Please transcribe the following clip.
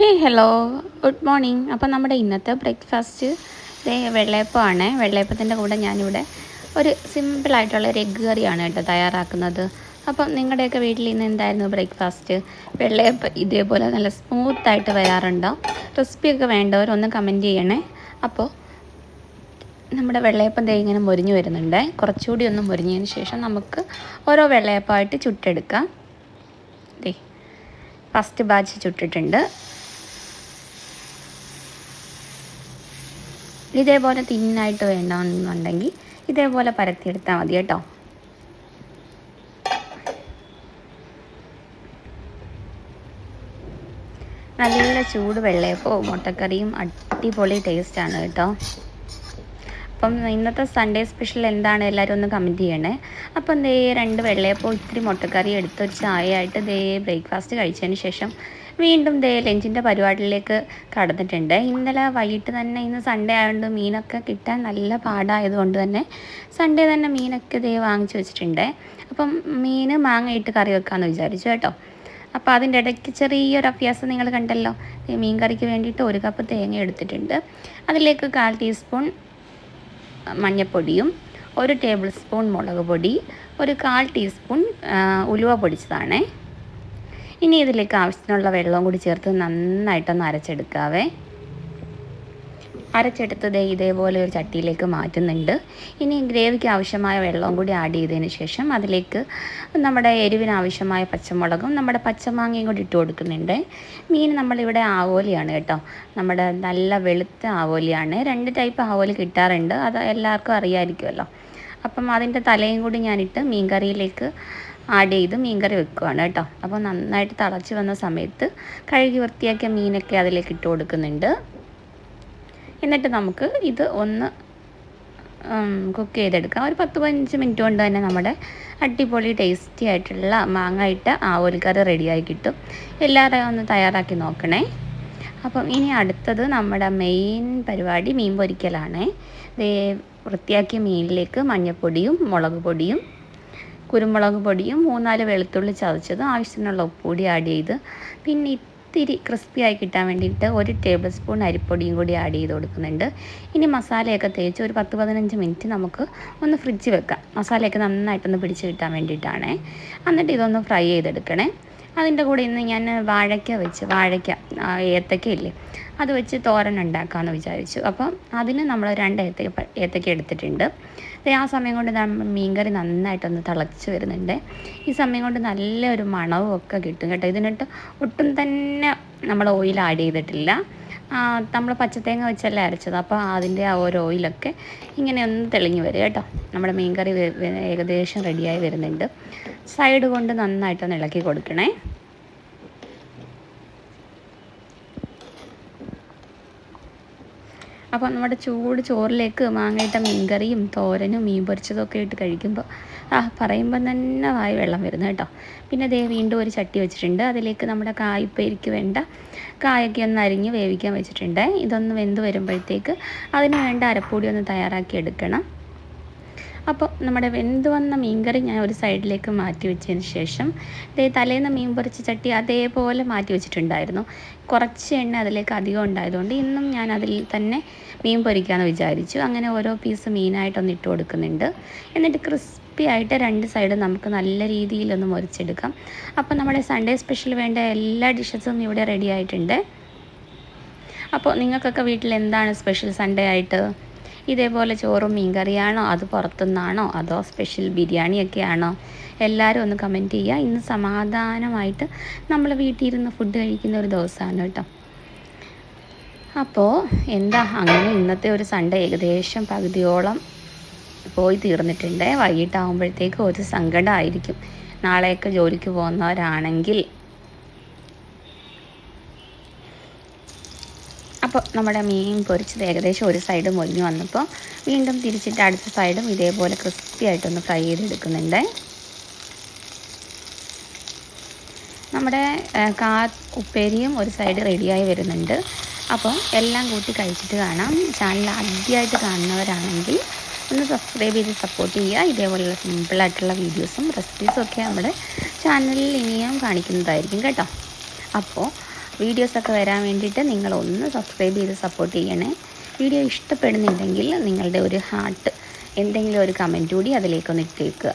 ഹേ hello good morning അപ്പം നമ്മുടെ ഇന്നത്തെ ബ്രേക്ക്ഫാസ്റ്റ് ദേ വെള്ളയപ്പമാണ്. വെള്ളയപ്പത്തിന്റെ കൂടെ ഞാനിവിടെ ഒരു സിമ്പിളായിട്ടുള്ള ഒരു എഗ്ഗ് കറിയാണ് കേട്ടോ തയ്യാറാക്കുന്നത്. അപ്പം നിങ്ങളുടെയൊക്കെ വീട്ടിൽ ഇന്ന് എന്തായിരുന്നു ബ്രേക്ക്ഫാസ്റ്റ് വെള്ളയപ്പം ഇതേപോലെ നല്ല സ്മൂത്തായിട്ട് വരാറുണ്ടോ? റെസിപ്പിയൊക്കെ വേണ്ടവർ ഒന്ന് കമന്റ് ചെയ്യണേ. അപ്പോൾ നമ്മുടെ വെള്ളയപ്പം ദേ ഇങ്ങനെ മുരിഞ്ഞു വരുന്നുണ്ട്. കുറച്ചുകൂടി ഒന്ന് മുരിഞ്ഞതിന് ശേഷം നമുക്ക് ഓരോ വെള്ളയപ്പമായിട്ട് ചുട്ടെടുക്കാം. ദേ ഫസ്റ്റ് ബാച്ച് ചുട്ടിട്ടുണ്ട്. ഇതേപോലെ തിന്നായിട്ട് വേണമെന്നുണ്ടെങ്കിൽ ഇതേപോലെ പരത്തിയെടുത്താൽ മതി കേട്ടോ. നല്ല ചൂട് വെള്ളയപ്പവും മുട്ടക്കറിയും അടിപൊളി ടേസ്റ്റാണ് കേട്ടോ. അപ്പം ഇന്നത്തെ സൺഡേ സ്പെഷ്യൽ എന്താണ് എല്ലാവരും ഒന്ന് കമന്റ് ചെയ്യണേ. അപ്പം ദേ രണ്ട് വെള്ളയപ്പോൾ ഇത്തിരി മുട്ടക്കറി എടുത്ത് ചായ ആയിട്ട് ദേ ബ്രേക്ക്ഫാസ്റ്റ് കഴിച്ചതിന് ശേഷം വീണ്ടും ദേ ലഞ്ചിന്റെ പരിപാടിയിലേക്ക് കടന്നിട്ടുണ്ട്. ഇന്നലെ വൈകിട്ട് തന്നെ ഇന്ന് സൺഡേ ആയതുകൊണ്ട് മീനൊക്കെ കിട്ടാൻ നല്ല പാടായതുകൊണ്ട് തന്നെ സൺഡേ തന്നെ മീനൊക്കെ ദേ വാങ്ങിച്ചു വെച്ചിട്ടുണ്ട്. അപ്പം മീൻ മാങ്ങ ഇട്ട് കറി വെക്കാമെന്ന് വിചാരിച്ചു കേട്ടോ. അപ്പോൾ അതിന്റെ ഇടയ്ക്ക് ചെറിയൊരു അഭ്യാസം നിങ്ങൾ കണ്ടല്ലോ. മീൻ കറിക്ക് വേണ്ടിയിട്ട് ഒരു കപ്പ് തേങ്ങ എടുത്തിട്ടുണ്ട്. അതിലേക്ക് കാൽ ടീസ്പൂൺ മഞ്ഞൾപ്പൊടിയും ഒരു ടേബിൾ സ്പൂൺ മുളക് പൊടി ഒരു കാൽ ടീസ്പൂൺ ഉലുവ പൊടിച്ചതാണേ. ഇനി ഇതിലേക്ക് ആവശ്യത്തിനുള്ള വെള്ളവും കൂടി ചേർത്ത് നന്നായിട്ടൊന്ന് അരച്ചെടുക്കാവേ. അരച്ചെടുത്ത് ദേ ഇതേപോലെ ഒരു ചട്ടിയിലേക്ക് മാറ്റുന്നുണ്ട്. ഇനി ഗ്രേവിക്ക് ആവശ്യമായ വെള്ളവും കൂടി ആഡ് ചെയ്തതിന് ശേഷം അതിലേക്ക് നമ്മുടെ എരിവിന് ആവശ്യമായ പച്ചമുളകും നമ്മുടെ പച്ചമാങ്ങയും കൂടി ഇട്ട് കൊടുക്കുന്നുണ്ട്. മീൻ നമ്മളിവിടെ ആവോലിയാണ് കേട്ടോ. നമ്മുടെ നല്ല വെളുത്ത ആവോലിയാണ്. രണ്ട് ടൈപ്പ് ആവോലി കിട്ടാറുണ്ട്. അത് എല്ലാവർക്കും അറിയാമായിരിക്കുമല്ലോ അപ്പം അതിന്റെ തലയും കൂടി ഞാനിട്ട് മീൻ കറിയിലേക്ക് ആഡ് ചെയ്ത് മീൻകറി വെക്കുകയാണ് കേട്ടോ. അപ്പോൾ നന്നായിട്ട് തിളച്ച് വന്ന സമയത്ത് കഴുകി വൃത്തിയാക്കിയ മീനൊക്കെ അതിലേക്ക് ഇട്ട് കൊടുക്കുന്നുണ്ട്. എന്നിട്ട് നമുക്ക് ഇത് ഒന്ന് കുക്ക് ചെയ്തെടുക്കാം. ഒരു പത്ത് പതിനഞ്ച് മിനിറ്റ് കൊണ്ട് തന്നെ നമ്മുടെ അടിപൊളി ടേസ്റ്റി ആയിട്ടുള്ള മാങ്ങ ഇട്ട ആവോലിക്കറി റെഡിയായി കിട്ടും. എല്ലാവരും ഒന്ന് തയ്യാറാക്കി നോക്കണേ. അപ്പം ഇനി അടുത്തത് നമ്മുടെ മെയിൻ പരിപാടി മീൻ പൊരിക്കലാണ്. ദേ വൃത്തിയാക്കിയ മീനിലേക്ക് മഞ്ഞൾപ്പൊടിയും മുളക് പൊടിയും കുരുമുളക് പൊടിയും മൂന്നാൽ വെളുത്തുള്ളി ചതച്ചതും ആവശ്യത്തിനുള്ള ഉപ്പുകൂടി ആഡ് ചെയ്ത് പിന്നെ ഇത്തിരി ക്രിസ്പി ആയി കിട്ടാൻ വേണ്ടിയിട്ട് ഒരു ടേബിൾ സ്പൂൺ അരിപ്പൊടിയും കൂടി ആഡ് ചെയ്ത് കൊടുക്കുന്നുണ്ട്. ഇനി മസാലയൊക്കെ തേച്ച് ഒരു പത്ത് പതിനഞ്ച് മിനിറ്റ് നമുക്ക് ഒന്ന് ഫ്രിഡ്ജ് വെക്കാം. മസാലയൊക്കെ നന്നായിട്ടൊന്ന് പിടിച്ച് കിട്ടാൻ വേണ്ടിയിട്ടാണ്. എന്നിട്ട് ഇതൊന്ന് ഫ്രൈ ചെയ്തെടുക്കണേ. അതിന്റെ കൂടെ ഇന്ന് ഞാൻ വാഴയ്ക്ക വെച്ച് വാഴയ്ക്ക ഏത്തക്ക ഇല്ലേ? അത് വെച്ച് തോരൻ ഉണ്ടാക്കാമെന്ന് വിചാരിച്ചു. അപ്പം അതിന് നമ്മൾ രണ്ട് ഏത്തക്ക ഏത്തക്ക എടുത്തിട്ടുണ്ട്. ആ സമയം കൊണ്ട് മീൻകറി നന്നായിട്ടൊന്ന് തിളച്ച് വരുന്നുണ്ട്. ഈ സമയം കൊണ്ട് നല്ലൊരു മണവും ഒക്കെ കിട്ടും കേട്ടോ. ഇതിനിട്ട് ഒട്ടും തന്നെ നമ്മൾ ഓയിൽ ആഡ് ചെയ്തിട്ടില്ല. നമ്മൾ പച്ചത്തേങ്ങ വെച്ചല്ലേ അരച്ചത്. അപ്പോൾ അതിന്റെ ആ ഒരു ഓയിലൊക്കെ ഇങ്ങനെ ഒന്ന് തെളിഞ്ഞു വരും കേട്ടോ. നമ്മുടെ മീൻകറി ഏകദേശം റെഡിയായി വരുന്നുണ്ട്. സൈഡ് കൊണ്ട് നന്നായിട്ടൊന്ന് ഇളക്കി കൊടുക്കണേ. അപ്പോൾ നമ്മുടെ ചൂട് ചോറിലേക്ക് മാങ്ങയിട്ട മീൻകറിയും തോരനും മീൻ പൊരിച്ചതും ഒക്കെ ഇട്ട് കഴിക്കുമ്പോൾ ആ പറയുമ്പോൾ തന്നെ വായി വെള്ളം വരുന്നു കേട്ടോ. പിന്നെ ദേ വീണ്ടും ഒരു ചട്ടി വെച്ചിട്ടുണ്ട്. അതിലേക്ക് നമ്മുടെ കായ്പേരിക്ക് വേണ്ട കായൊക്കെ ഒന്ന് അരിഞ്ഞ് വേവിക്കാൻ വെച്ചിട്ടുണ്ട്. ഇതൊന്ന് വെന്ത് വരുമ്പോഴത്തേക്ക് അതിന് വേണ്ട അരപ്പൊടി ഒന്ന് തയ്യാറാക്കി എടുക്കണം. അപ്പോൾ നമ്മുടെ വെന്ത് വന്ന മീൻകറി ഞാൻ ഒരു സൈഡിലേക്ക് മാറ്റി വെച്ചതിന് ശേഷം ദേ തലേന്ന് മീൻ പൊരിച്ച ചട്ടി അതേപോലെ മാറ്റി വെച്ചിട്ടുണ്ടായിരുന്നു. കുറച്ച് എണ്ണ അതിലേക്ക് അധികം ഉണ്ടായതുകൊണ്ട് ഇന്നും ഞാൻ അതിൽ തന്നെ മീൻ പൊരിക്കാമെന്ന് വിചാരിച്ചു. അങ്ങനെ ഓരോ പീസ് മീനായിട്ടൊന്ന് ഇട്ട് കൊടുക്കുന്നുണ്ട്. എന്നിട്ട് ക്രിസ്പി ആയിട്ട് രണ്ട് സൈഡും നമുക്ക് നല്ല രീതിയിലൊന്ന് മുറിച്ചെടുക്കാം. അപ്പോൾ നമ്മുടെ സൺഡേ സ്പെഷ്യൽ വേണ്ട എല്ലാ ഡിഷസും ഇവിടെ റെഡി ആയിട്ടുണ്ട്. അപ്പോൾ നിങ്ങൾക്കൊക്കെ വീട്ടിൽ എന്താണ് സ്പെഷ്യൽ സൺഡേ ആയിട്ട്? ഇതേപോലെ ചോറും മീൻ കറിയാണോ അത് പുറത്തുനിന്നാണോ? അതോ സ്പെഷ്യൽ ബിരിയാണിയൊക്കെ ആണോ എല്ലാവരും ഒന്ന് കമന്റ് ചെയ്യുക. ഇന്ന് സമാധാനമായിട്ട് നമ്മൾ വീട്ടിൽ ഇരുന്ന് ഫുഡ് കഴിക്കുന്ന ഒരു ദിവസമാണ് കേട്ടോ. അപ്പോൾ എന്താ അങ്ങനെ ഇന്നത്തെ ഒരു സൺഡേ ഏകദേശം പകുതിയോളം പോയി തീർന്നിട്ടുണ്ട്. വൈകിട്ടാകുമ്പോഴത്തേക്ക് ഒരു സങ്കടമായിരിക്കും നാളെയൊക്കെ ജോലിക്ക് പോകുന്നവരാണെങ്കിൽ അപ്പോൾ നമ്മുടെ മീൻ പൊരിച്ചത് ഏകദേശം ഒരു സൈഡ് മൊരിഞ്ഞ് വന്നപ്പോൾ വീണ്ടും തിരിച്ചിട്ട് അടുത്ത സൈഡും ഇതേപോലെ ക്രിസ്പി ആയിട്ടൊന്ന് ഫ്രൈ ചെയ്തെടുക്കുന്നുണ്ട്. നമ്മുടെ കാ ഉപ്പേരിയും ഒരു സൈഡ് റെഡിയായി വരുന്നുണ്ട്. അപ്പോൾ എല്ലാം കൂട്ടി കഴിച്ചിട്ട് കാണാം. ചാനൽ ആദ്യമായിട്ട് കാണുന്നവരാണെങ്കിൽ ഒന്ന് സബ്സ്ക്രൈബ് ചെയ്ത് സപ്പോർട്ട് ചെയ്യുക. ഇതേപോലെയുള്ള സിമ്പിളായിട്ടുള്ള വീഡിയോസും റെസിപ്പീസും ഒക്കെ നമ്മുടെ ചാനലിൽ ഇനിയും കാണിക്കുന്നതായിരിക്കും കേട്ടോ. അപ്പോൾ വീഡിയോസൊക്കെ വരാൻ വേണ്ടിയിട്ട് നിങ്ങളൊന്ന് സബ്സ്ക്രൈബ് ചെയ്ത് സപ്പോർട്ട് ചെയ്യണേ. വീഡിയോ ഇഷ്ടപ്പെടുന്നുണ്ടെങ്കിൽ നിങ്ങളുടെ ഒരു ഹാർട്ട് എന്തെങ്കിലും ഒരു കമന്റ് കൂടി അതിലേക്കൊന്ന് ഇട്ടേക്കുക